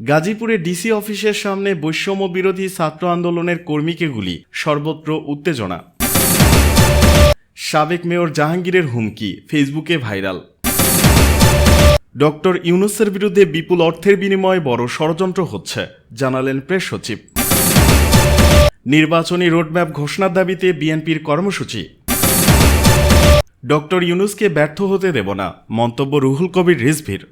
গাজীপুরে ডিসি অফিসের সামনে বৈষম্য বিরোধী ছাত্র আন্দোলনের কর্মীকে গুলি, সর্বত্র উত্তেজনা। সাবেক মেয়র জাহাঙ্গীরের হুমকি, ফেসবুকে ভাইরাল। ডক্টর ইউনুসের বিরুদ্ধে বিপুল অর্থের বিনিময়ে বড় ষড়যন্ত্র হচ্ছে, জানালেন প্রেস সচিব। নির্বাচনী রোডম্যাপ ঘোষণার দাবিতে বিএনপির কর্মসূচি। ডক্টর ইউনুসকে ব্যর্থ হতে দেব না, মন্তব্য রুহুল কবির রিজভির।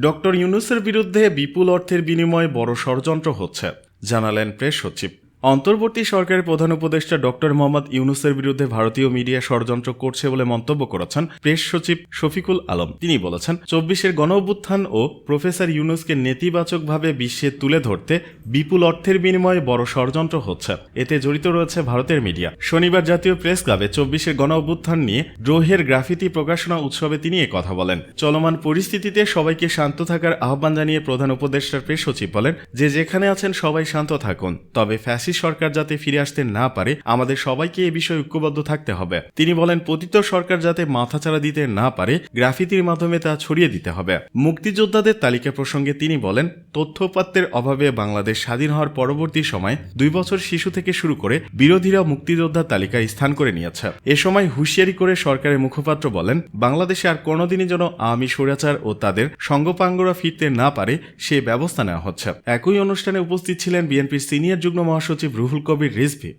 ডক্টর ইউনুসের বিরুদ্ধে বিপুল অর্থের বিনিময়ে বড় ষড়যন্ত্র হচ্ছে জানালেন প্রেস সচিব। অন্তর্বর্তী সরকারের প্রধান উপদেষ্টা ডক্টর মোহাম্মদ ইউনুসের বিরুদ্ধে ভারতীয় মিডিয়া ষড়যন্ত্র করছে বলে মন্তব্য করেছেন প্রেস সচিব শফিকুল আলম। তিনি বলেছেন, চব্বিশের গণ অভ্যুত্থান ও প্রফেসর ইউনুসকে নেতিবাচকভাবে বিশ্বে তুলে ধরতে বিপুল অর্থের বিনিময়ে বড় ষড়যন্ত্র হচ্ছে। এতে জড়িত রয়েছে ভারতের মিডিয়া। শনিবার জাতীয় প্রেস ক্লাবে চব্বিশের গণ অভ্যুত্থান নিয়ে দ্রোহের গ্রাফিতি প্রকাশনা উৎসবে তিনি কথা বলেন। চলমান পরিস্থিতিতে সবাইকে শান্ত থাকার আহ্বান জানিয়ে প্রধান উপদেষ্টার প্রেস সচিব বলেন, যে যেখানে আছেন সবাই শান্ত থাকুন। তবে ফ্যাসিস্ট সরকার যাতে ফিরে আসতে না পারে, আমাদের সবাইকে এ বিষয়ে ঐক্যবদ্ধ থাকতে হবে। তিনি বলেন, পতিত সরকার যাতে মাথাচাড়া দিতে না পারে, গ্রাফিতির মাধ্যমে তা ছড়িয়ে দিতে হবে। মুক্তিযোদ্ধাদের তালিকা প্রসঙ্গে তিনি বলেন তথ্যপাত্রের অভাবে বাংলাদেশ স্বাধীন হওয়ার পরবর্তী সময় দুই বছর শিশু থেকে শুরু করে বিরোধীরা মুক্তিযোদ্ধার তালিকায় স্থান করে নিয়েছে। এ সময় হুঁশিয়ারি করে সরকারের মুখপাত্র বলেন, বাংলাদেশে আর কোনোদিনই যেন আওয়ামী স্বৈরাচার ও তাদের সঙ্গপাঙ্গরা ফিরতে না পারে, সে ব্যবস্থা নেওয়া হচ্ছে। একই অনুষ্ঠানে উপস্থিত ছিলেন বিএনপির সিনিয়র যুগ্ম মহাসচিব রুহুল কবির রিজভি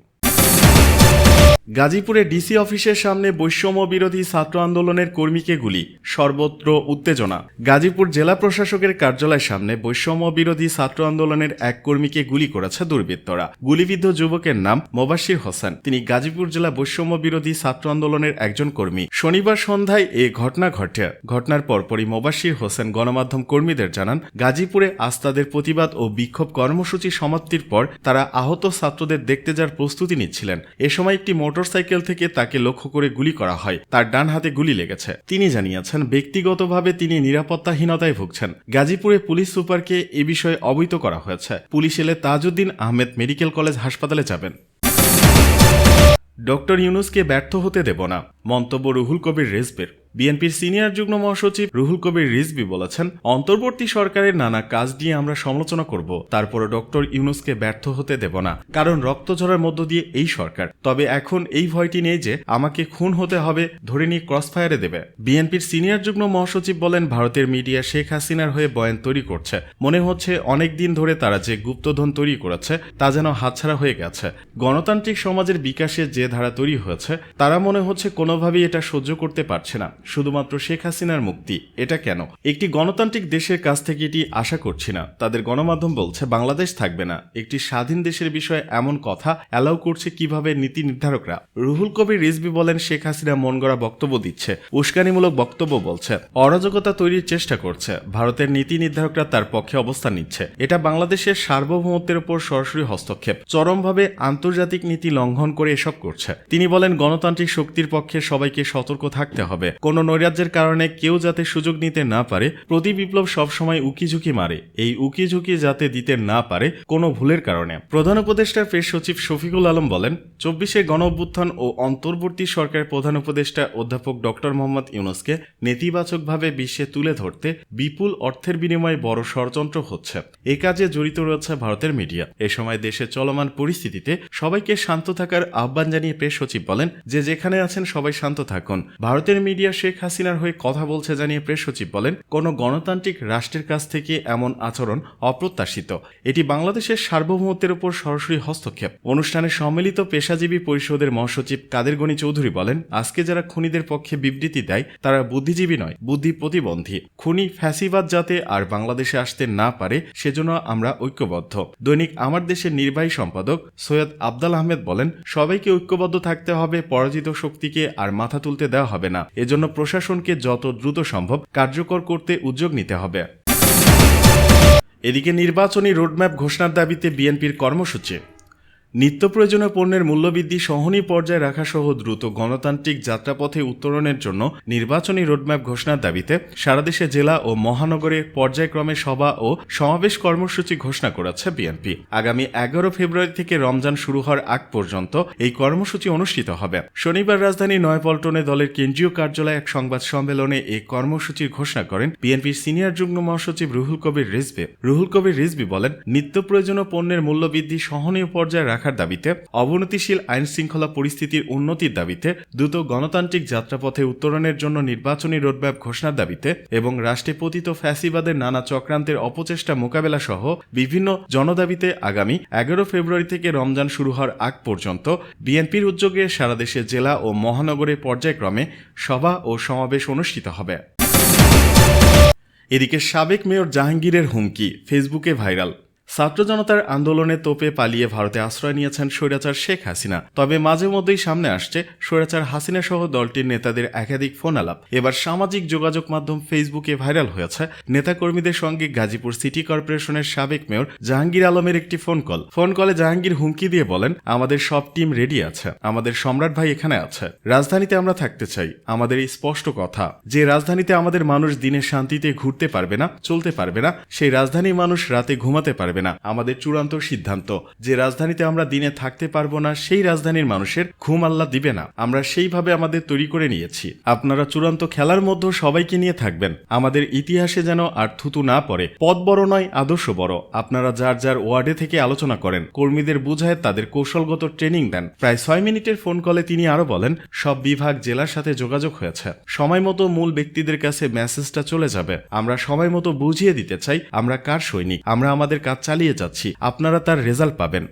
গাজীপুরে ডিসি অফিসের সামনে বৈষম্য বিরোধী ছাত্র আন্দোলনের কর্মীকে গুলি, সর্বত্র উত্তেজনা। গাজীপুর জেলা প্রশাসকের কার্যালয়ের সামনে বৈষম্য বিরোধী ছাত্র আন্দোলনের এক কর্মীকে গুলি করেছে দুর্বৃত্তরা। গুলিবিদ্ধ যুবকের নাম মোবাশির হোসেন। তিনি গাজীপুর জেলা বৈষম্য বিরোধী ছাত্র আন্দোলনের একজন কর্মী। শনিবার সন্ধ্যায় এ ঘটনা ঘটে। ঘটনার পরপরই মোবাশির হোসেন গণমাধ্যম কর্মীদের জানান, গাজীপুরে আস্তাদের প্রতিবাদ ও বিক্ষোভ কর্মসূচি সমাপ্তির পর তারা আহত ছাত্রদের দেখতে যাওয়ার প্রস্তুতি নিচ্ছিলেন। এ সময় একটি মোটরসাইকেল থেকে তাকে লক্ষ্য করে গুলি করা হয়। তার ডান হাতে গুলি লেগেছে। তিনি জানিয়েছেন, ব্যক্তিগতভাবে তিনি নিরাপত্তাহীনতায় ভুগছেন। গাজীপুরে পুলিশ সুপারকে এ বিষয়ে অবহিত করা হয়েছে। পুলিশ এলে তাজউদ্দিন আহমেদ মেডিকেল কলেজ হাসপাতালে যাবেন। ডক্টর ইউনুসকে ব্যর্থ হতে দেব না। মন্তব্য রুহুল কবির রেজবের। বিএনপির সিনিয়র যুগ্ম মহাসচিব রুহুল কবির রিজবি বলেছেন, অন্তর্বর্তী সরকারের নানা কাজ নিয়ে আমরা সমালোচনা করব তারপরে ডক্টর ইউনুসকে ব্যর্থ হতে দেব না, কারণ রক্ত ঝরার মধ্য দিয়ে এই সরকার। তবে এখন এই ভয়টি নেই যে আমাকে খুন হতে হবে, ধরে নিয়ে ক্রসফায়ারে দেবে। বিএনপির সিনিয়র যুগ্ম মহাসচিব বলেন, ভারতের মিডিয়া শেখ হাসিনার হয়ে বয়ান তৈরি করছে। মনে হচ্ছে অনেক দিন ধরে তারা যে গুপ্তধন তৈরি করেছে, তা যেন হাতছাড়া হয়ে গেছে। গণতান্ত্রিক সমাজের বিকাশে যে ধারা তৈরি হয়েছে, তারা মনে হচ্ছে কোনোভাবেই এটা সহ্য করতে পারছে না। শুধুমাত্র শেখ হাসিনার মুক্তি, এটা কেন? একটি গণতান্ত্রিক দেশের কাছ থেকে এটি আশা করছি না। তাদের গণমাধ্যম বলছে, বাংলাদেশ থাকবে না। একটি স্বাধীন দেশের বিষয়ে এমন কথা অ্যালাউ করছে কীভাবে নীতি নির্ধারকরা? রুহুল কবির রিজবি বলেন, শেখ হাসিনা মন গড়া বক্তব্য দিচ্ছে, উস্কানিমূলক বক্তব্য বলছে, অরাজকতা তৈরির চেষ্টা করছে, ভারতের নীতি নির্ধারকরা তার পক্ষে অবস্থান নিচ্ছে। এটা বাংলাদেশের সার্বভৌমত্বের উপর সরাসরি হস্তক্ষেপ, চরমভাবে আন্তর্জাতিক নীতি লঙ্ঘন করে এসব করছে। তিনি বলেন, গণতান্ত্রিক শক্তির পক্ষে সবাইকে সতর্ক থাকতে হবে। কোনো নৈরাজ্যের কারণে কেউ যাতে সুযোগ নিতে না পারে, প্রতি বিপ্লব সবসময় উকিঝুঁকি মারে। এই উকিঝুঁকি যাতে দিতে না পারে কোনো ভুলের কারণে। প্রধান উপদেষ্টার প্রেস সচিব শফিকুল আলম বলেন, চব্বিশে গণ অভ্যুত্থান ও অন্তর্বর্তী সরকারের প্রধান উপদেষ্টা অধ্যাপক ডক্টর মোহাম্মদ ইউনুসকে নেতিবাচকভাবে বিশ্বে তুলে ধরতে বিপুল অর্থের বিনিময়ে বড় ষড়যন্ত্র হচ্ছে। এ কাজে জড়িত রয়েছে ভারতের মিডিয়া। এ সময় দেশে চলমান পরিস্থিতিতে সবাইকে শান্ত থাকার আহ্বান জানিয়ে প্রেস সচিব বলেন, যে যেখানে আছেন সবাই শান্ত থাকুন। ভারতের মিডিয়া শেখ হাসিনার হয়ে কথা বলছে জানিয়ে প্রেস সচিব বলেন, কোনো গণতান্ত্রিক রাষ্ট্রের কাছ থেকে এমন আচরণ অপ্রত্যাশিত। এটি বাংলাদেশের সার্বভৌমত্বের উপর সরাসরি হস্তক্ষেপ। অনুষ্ঠানে সম্মিলিত পেশাজীবী পরিষদের মহাসচিব কাদের গণি চৌধুরী বলেন, আজকে যারা খুনিদের পক্ষে বিবৃতি দেয়, তারা বুদ্ধিজীবী নয় বুদ্ধি প্রতিবন্ধী খুনি ফ্যাসিবাদ যাতে আর বাংলাদেশে আসতে না পারে, সেজন্য আমরা ঐক্যবদ্ধ। দৈনিক আমার দেশের নির্বাহী সম্পাদক সৈয়দ আবদাল আহমেদ বলেন, সবাইকে ঐক্যবদ্ধ থাকতে হবে, পরাজিত শক্তিকে আর মাথা তুলতে দেওয়া হবে না। এজন্য প্রশাসনকে যত দ্রুত সম্ভব কার্যকর করতে উদ্যোগ নিতে হবে। এদিকে নির্বাচনী রোডম্যাপ ঘোষণার দাবিতে বিএনপির কর্মসূচি। নিত্য প্রয়োজনীয় পণ্যের মূল্যবৃদ্ধি সহনীয় পর্যায়ে রাখা সহ দ্রুত গণতান্ত্রিক যাত্রাপথে উত্তরণের জন্য নির্বাচনী রোডম্যাপ ঘোষণার দাবিতে সারাদেশে জেলা ও মহানগরে পর্যায়ক্রমে সভা ও সমাবেশ কর্মসূচি ঘোষণা করেছে বিএনপি। আগামী এগারো ফেব্রুয়ারি থেকে রমজান শুরু হওয়ার আগ পর্যন্ত এই কর্মসূচি অনুষ্ঠিত হবে। শনিবার রাজধানী নয়পল্টনে দলের কেন্দ্রীয় কার্যালয়ে এক সংবাদ সম্মেলনে এই কর্মসূচির ঘোষণা করেন বিএনপির সিনিয়র যুগ্ম মহাসচিব রুহুল কবির রিজভি। রুহুল কবির রিজভি বলেন নিত্য প্রয়োজনীয় পণ্যের মূল্যবৃদ্ধি সহনীয় পর্যায়ে রাখার দাবিতে অবনতিশীল আইন শৃঙ্খলা পরিস্থিতির উন্নতির দাবিতে দ্রুত গণতান্ত্রিক যাত্রাপথে উত্তরণের জন্য নির্বাচনী রোডম্যাপ ঘোষণার দাবিতে এবং রাষ্ট্রে পতিত ফ্যাসিবাদের নানা চক্রান্তের অপচেষ্টা মোকাবেলা সহ বিভিন্ন জনদাবিতে আগামী এগারো ফেব্রুয়ারি থেকে রমজান শুরু হওয়ার আগ পর্যন্ত বিএনপির উদ্যোগে সারা দেশে জেলা ও মহানগরে পর্যায়ক্রমে সভা ও সমাবেশ অনুষ্ঠিত হবে। এদিকে সাবেক মেয়র জাহাঙ্গীরের হুমকি, ফেসবুকে ভাইরাল। ছাত্র জনতার আন্দোলনে তোপে পালিয়ে ভারতে আশ্রয় নিয়েছেন স্বৈরাচার শেখ হাসিনা। তবে মাঝে মধ্যেই সামনে আসছে স্বৈরাচার হাসিনা সহ দলটির নেতাদের একাধিক ফোন আলাপ এবার সামাজিক যোগাযোগ মাধ্যম ফেসবুকে ভাইরাল হয়েছে। নেতাকর্মীদের সঙ্গে গাজীপুর সিটি কর্পোরেশনের সাবেক মেয়র জাহাঙ্গীর আলমের একটি ফোন কল। ফোন কলে জাহাঙ্গীর হুমকি দিয়ে বলেন, আমাদের সব টিম রেডি আছে। আমাদের সম্রাট ভাই এখানে আছে। রাজধানীতে আমরা থাকতে চাই। আমাদের এই স্পষ্ট কথা, যে রাজধানীতে আমাদের মানুষ দিনে শান্তিতে ঘুরতে পারবে না, চলতে পারবে না, সেই রাজধানীর মানুষ রাতে ঘুমাতে পারবে না। আমাদের চূড়ান্ত সিদ্ধান্ত, যে রাজধানীতে আমরা দিনে থাকতে পারব না, সেই রাজধানীর মানুষের ঘুম আল্লাহ দিবে না। আমরা সেইভাবে আমাদের তৈরি করে নিয়েছি। আপনারা চূড়ান্ত খেলার মধ্যে সবাইকে নিয়ে থাকবেন। আমাদের ইতিহাসে যেন আর থুতু না পড়ে। পদ বড় নয়, আদর্শ বড়। আপনারা যার যার ওয়ার্ডে থেকে আলোচনা করেন, কর্মীদের বুঝায় তাদের কৌশলগত ট্রেনিং দেন। প্রায় ছয় মিনিটের ফোন কলে তিনি আরও বলেন, সব বিভাগ জেলার সাথে যোগাযোগ হয়েছে। সময় মতো মূল ব্যক্তিদের কাছে মেসেজটা চলে যাবে। আমরা সময় মতো বুঝিয়ে দিতে চাই, আমরা কার সৈনিক? আমরা আমাদের কাজ চালিয়ে যাচ্ছি। আপনারা তার রেজাল্ট পাবেন।